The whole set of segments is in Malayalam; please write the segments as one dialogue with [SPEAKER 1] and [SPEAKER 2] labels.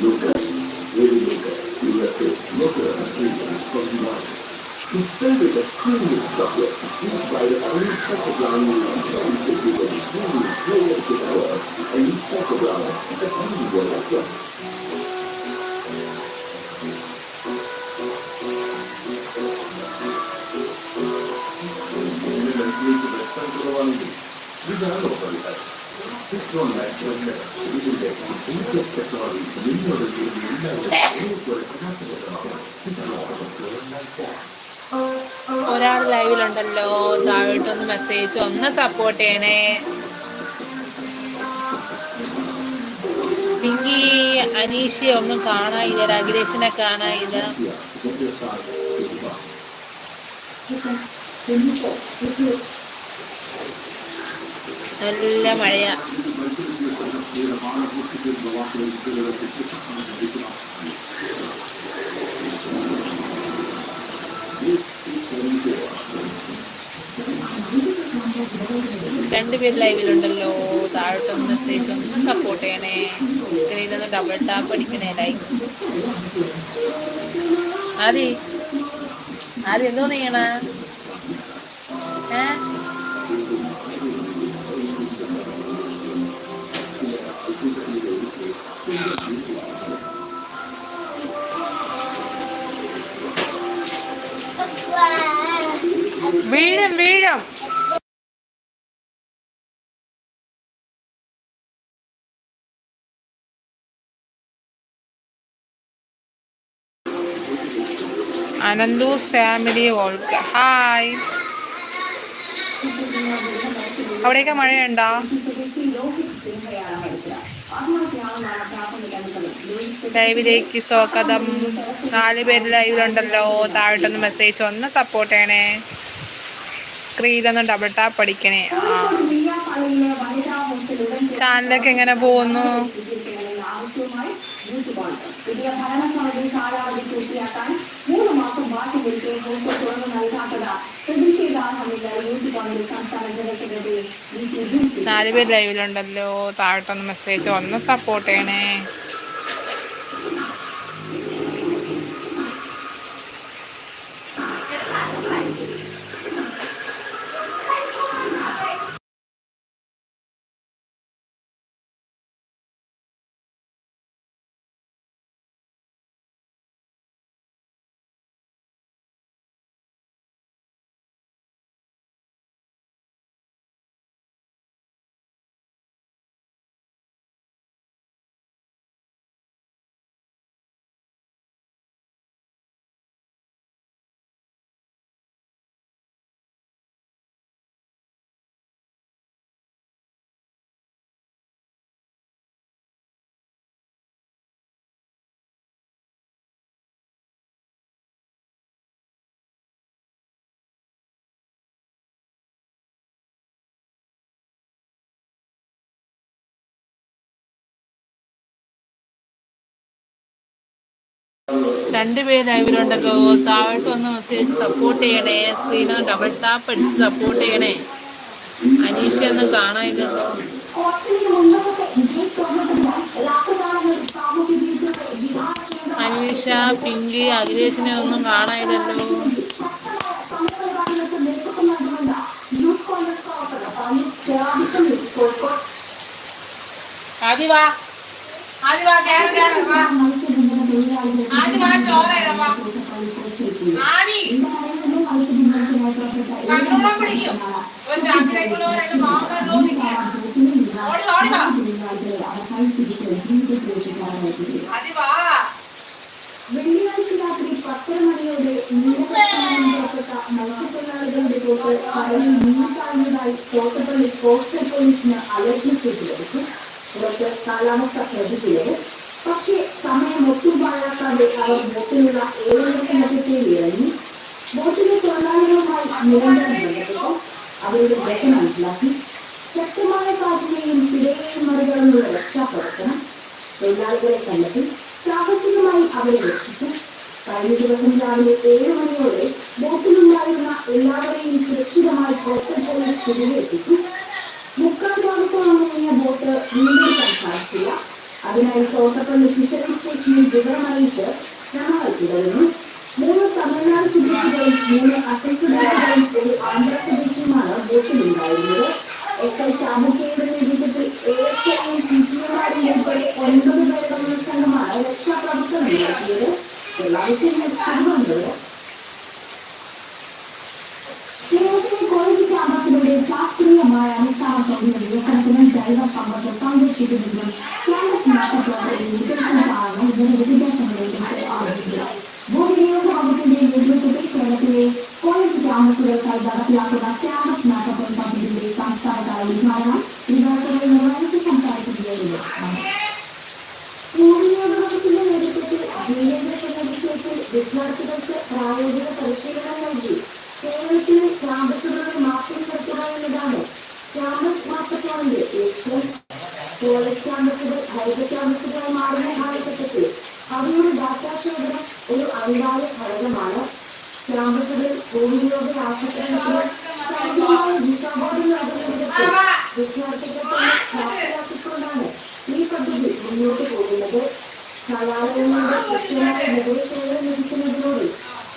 [SPEAKER 1] local, very local, USA, local Australia, from March. Instead of the premium chocolate, used by the Arista Brown Museum, which is a extremely brilliant flower, and you talk about the unusual effect. それからのおかげです。
[SPEAKER 2] ഒരാൾ ലൈവിലുണ്ടല്ലോ. താഴോട്ടൊന്ന് മെസ്സേജ് ഒന്ന് സപ്പോർട്ട് ചെയ്യണേ. പിങ്കി അനീഷ ഒന്നും കാണാ കാണാനില്ല. നല്ല മഴയാ. രണ്ടുപേർ ലൈവിലുണ്ടല്ലോ. താഴോട്ടൊന്ന് മെസ്സേജ് ഒന്ന് സപ്പോർട്ട് ചെയ്യണേ.
[SPEAKER 3] സ്ക്രീനൊന്ന് ഡബിൾ ടാപ്പ് അടിക്കണേ ലൈക്ക്
[SPEAKER 2] ആദി. ആദി എന്തോ ചെയ്യണ വീഴും വീഴും. അനന്തൂസ് ഫാമിലി ഓൾക്ക് ഹായ്
[SPEAKER 3] അവിടെയൊക്കെ
[SPEAKER 2] മഴയുണ്ടോ?
[SPEAKER 3] ലൈവിലേക്ക്
[SPEAKER 2] സ്വാഗതം.
[SPEAKER 3] നാല് പേര് ലൈവിലുണ്ടല്ലോ താഴോട്ടൊന്ന്
[SPEAKER 2] മെസ്സേജ് ഒന്ന് സപ്പോർട്ട് ചെയ്യണേ. സ്ക്രീനൊന്ന് ഡബിൾ ടാപ്പ് അടിക്കണേ. ആ.
[SPEAKER 3] ചാനലൊക്കെ എങ്ങനെ പോകുന്നു? പുതിയ ഭരണസമിതി കാലാവധി പൂർത്തിയാക്കാൻ മൂന്ന് മാസം ബാക്കി നിൽക്കെ ഹോസ്റ്റൽ തുറന്നു നൽകാത്തത് പ്രതിഷേധാർഹമില്ല യൂത്ത് കോൺഗ്രസ് സംസ്ഥാന ജനറൽ സെക്രട്ടറി വി ടി നാല് പേര്
[SPEAKER 2] ലൈവിലുണ്ടല്ലോ താഴോട്ടൊന്ന് മെസ്സേജ് ഒന്ന് സപ്പോർട്ട് ചെയ്യണേ. രണ്ടുപേര് ലൈവിലുണ്ടല്ലോ താഴോട്ട് വന്ന് മെസ്സേജ് സപ്പോർട്ട് ചെയ്യണേ. സ്ക്രീനിൽ ഡബിൾ ടാപ്പ് അടിച്ച് സപ്പോർട്ട് ചെയ്യണേ.
[SPEAKER 1] അനീഷ ഒന്ന് കാണാനില്ലല്ലോ
[SPEAKER 3] അനീഷ പിങ്കി അഖിലേഷിനെ ഒന്നും കാണാനില്ലല്ലോ.
[SPEAKER 2] ആദ്യ വാ ആദ്യ വാ
[SPEAKER 3] തൊഴിലാളികൾ ആദ്യ വാ ചോര വാ
[SPEAKER 2] ആദി
[SPEAKER 3] കണ്ണുളം പിടിക്കും
[SPEAKER 2] ഒരു ചാക്കിലേക്കുള്ള രണ്ട് മാങ്ങല്ലോ
[SPEAKER 3] ഓടി ഓടി വാ
[SPEAKER 2] ആദ്യ വാ
[SPEAKER 3] വെള്ളിയാഴ്ച രാത്രി പത്തര മണിയോടെ പുറപ്പെട്ട മത്സ്യത്തൊഴിലാളികളുടെ ബോട്ട് കടലിൽ നീന്താഴ്ന്നതായി കോട്ടപ്പള്ളി കോസ്റ്റൽ പോലീസിന് അലർട്ട് ലഭിച്ചു പുറത്ത് കാലാവസ്ഥ ശ്രദ്ധിക്കുന്നത് പക്ഷേ സമയം ഒട്ടും പാഴാക്കാതെ അവർ ബോട്ടിലുള്ള ഏഴരത്തിനകത്തേക്ക് ഇറങ്ങി ബോട്ടിലെ തൊഴിലാളികളുമായി നിരന്തരം ബന്ധപ്പെട്ടു അവരുടെ ദശ മനസ്സിലാക്കി ശക്തമായ കാറ്റിനെയും പിഴയെയും മറികടന്നുള്ള രക്ഷാപ്രവർത്തനം തൊഴിലാളികളെ കണ്ടെത്തി സാഹസികമായി അവരെ രക്ഷിച്ചു. കഴിഞ്ഞ ദിവസം രാവിലെ ഏഴ് മണിയോടെ ബോട്ടിലുണ്ടായിരുന്ന എല്ലാവരെയും സുരക്ഷിതമായി കോസ്റ്റൽ പോലീസ് തിരികെ എത്തിച്ചു മുക്കാൽ ഭാഗത്തോളം നീങ്ങിയ ബോട്ട് വീണ്ടും സംസാരിച്ചില്ല അതിനായി തോട്ടപ്പള്ളി ഫിഷറീസ് സ്റ്റേഷനിൽ വിവരമറിയിച്ച് ഞങ്ങൾ തുടരുന്നു മൂന്ന് തമിഴ്നാട് സ്വദേശികളും മൂന്ന് അസം സ്വദേശികളും ഒരു ആന്ധ്ര സ്വദേശിയുമാണ് ബോട്ടിലുണ്ടായിരുന്നത് എസ് ഐ ചാബുക്കയുടെ നേതൃത്വത്തിൽ എ എസ് ഐയും സി പി എമാരും ഉൾപ്പെടെ ഒൻപത് പേരടങ്ങുന്ന സംഘമാണ് രക്ഷാപ്രവർത്തനം നടത്തിയത് എല്ലാവർക്കും തിരുവനന്തപുരം കേരളത്തിലെ കോളേജ് ക്യാമ്പസിലൂടെ ശാസ്ത്രീയമായ അടിസ്ഥാന സൗകര്യ വികസനത്തിനും ജൈവ സമ്പത്ത് സംരക്ഷിക്കുന്നതിനും കോളേജ് ക്യാമ്പസുകൾക്കായി നടപ്പിലാക്കുന്ന ക്യാമ്പസ് മാറ്റത്തോൺ പദ്ധതിയുടെ സംസ്ഥാനതല ഉദ്ഘാടനം വിദ്യാർത്ഥികൾ നിർവഹിച്ച് സംസാരിക്കുകയായിരുന്നു വകുപ്പിന്റെ നേതൃത്വത്തിൽ വീരേന്ദ്ര സംഘടിച്ചത്തിൽ വിദ്യാർത്ഥികൾക്ക് പ്രായോഗിക പരിശീലനം നൽകി കേരളത്തിലെ ക്യാമ്പസുകളിൽ മാറ്റം വരുത്തുക എന്നതാണ് ക്യാമ്പസ് മാറ്റത്തോണിന്റെ ലക്ഷ്യം കോളേജ് ക്യാമ്പസുകൾ ഹൈബ്രിഡ് ക്യാമ്പസുകളായി മാറുന്ന കാലഘട്ടത്തിൽ അവയുടെ ഡാറ്റാ ശേഖരം ഒരു അനിവാര്യ ഘടകമാണ് ക്യാമ്പസുകളിൽ ഭൂവിനിയോഗ ആസൂത്രണത്തിന്
[SPEAKER 2] ശാസ്ത്രീയമായ
[SPEAKER 3] ദിശാബോധം നൽകുന്നതിനൊപ്പം വിദ്യാർത്ഥികൾക്ക് പ്രാപ്തരാക്കിക്കൊണ്ടാണ് ഈ പദ്ധതി മുന്നോട്ട് പോകുന്നത്. കലാലയങ്ങളുടെ കൃത്യമായ വിവരശേഖരം ലഭിക്കുന്നതിലൂടെ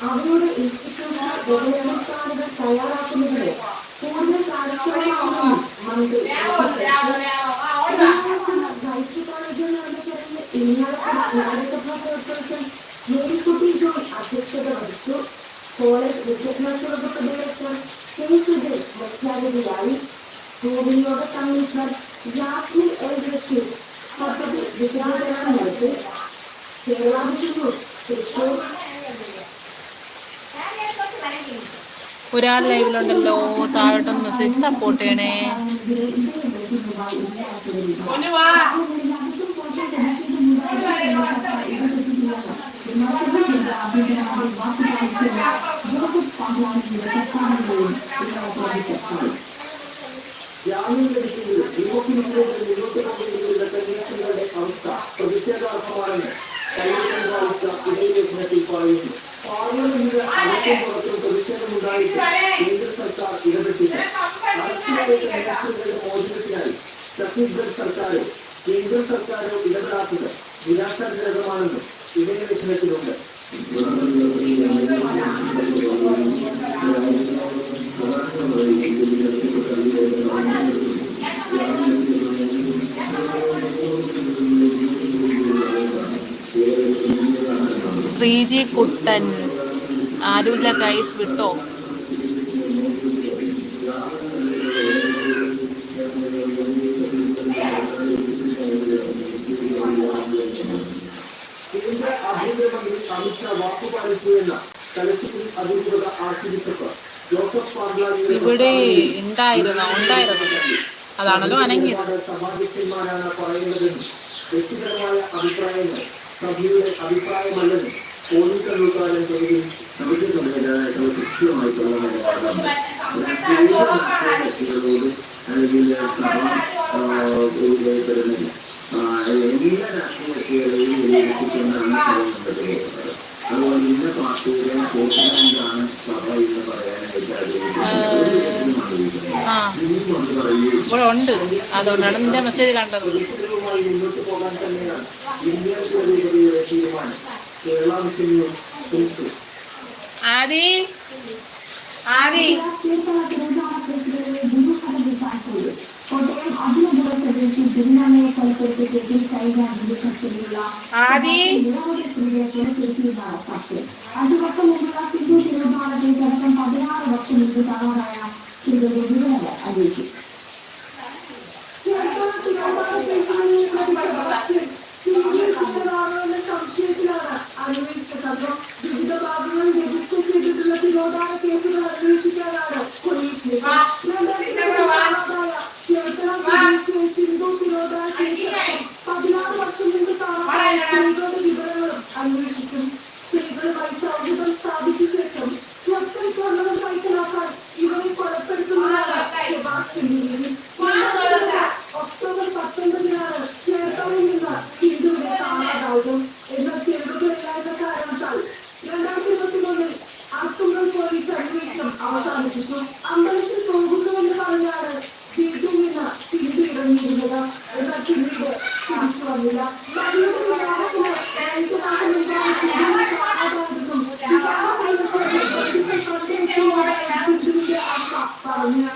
[SPEAKER 3] അവയുടെ ഇൻസ്റ്റിറ്റ്യൂഷണൽ ഗവേഷണസ്ഥാനുകൾ തയ്യാറാക്കുന്നതിന് കൂടുതൽ കാര്യക്ഷമമാണെന്നും മന്ത്രി ഗൈഡ് കോളേജിൽ നടന്ന ചടങ്ങിൽ ഇന്നലെ
[SPEAKER 2] ഒരാൾ ലൈവിലുണ്ടല്ലോ താഴോട്ടൊന്ന് മെസ്സേജ് സപ്പോർട്ട് ചെയ്യണേ.
[SPEAKER 4] കൊണ്ടുവരുന്ന കന്യാസ്ത്രീകളുടെ അവസ്ഥ പ്രതിഷേധാർഹമാണെന്ന് കൈവശം പാലിച്ച പ്രതിഷേധമുണ്ടായിട്ട് കേന്ദ്ര സർക്കാർ ഇടപെട്ടില്ല. മോചനത്തിനായി ഛത്തീസ്ഗഡ് സർക്കാരോ കേന്ദ്ര സർക്കാരോ ഇടപെടാത്തത് നിരാശാജനകമാണെന്നും ഇടയലേഖനത്തിലുണ്ട്
[SPEAKER 2] ശ്രീജി കുട്ടൻ
[SPEAKER 1] ആരുമില്ല കൈസ് വിട്ടോ?
[SPEAKER 4] ഇവിടെ
[SPEAKER 2] ഉണ്ടായിരുന്നോ? ഉണ്ടായിരുന്നു അതാണല്ലോ അനങ്ങിയത്.
[SPEAKER 4] വ്യക്തിപരമായ അഭിപ്രായങ്ങൾ
[SPEAKER 1] അതുപോലെ ഇവിടെ
[SPEAKER 2] ഉണ്ട്
[SPEAKER 4] അതുകൊണ്ടാണ് നിന്റെ മെസ്സേജ്
[SPEAKER 2] കണ്ടത്.
[SPEAKER 4] ആദി? മുന്നോട്ട് പോകാൻ തന്നെയാണ്
[SPEAKER 2] ആദി? ആദി?
[SPEAKER 3] കോട്ടയം അവസാനിപ്പിച്ചു. അമ്പലത്തിൽ പോകുന്നുവെന്ന് പറഞ്ഞാണ് വീട്ടിൽ നിന്ന് തിരിച്ചു ഇറങ്ങിയിരുന്നത് എന്നാൽ പിന്നീട് തിരിച്ചു വന്നില്ല. പറഞ്ഞു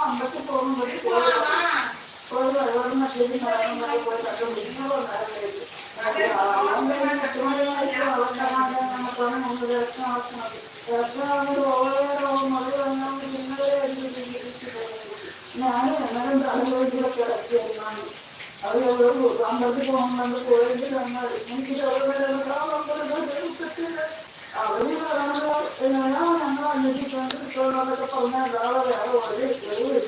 [SPEAKER 4] അമ്പലത്തിൽ പോകുമ്പോൾ മറ്റേ കാര്യങ്ങളായി പോയി കണ്ടുപിടിക്കുമ്പോൾ നടന്നിരുന്നു ഞാൻ എന്നാലും തലവേദിയൊക്കെ കിടക്കുകയാണ് അത് അമ്പലത്തിൽ പോകുമ്പോൾ പോയിട്ട് തന്നാൽ എനിക്ക് അവർ ഞങ്ങൾ അന്വേഷിക്കാൻ പറഞ്ഞാൽ വേറെ ഒരു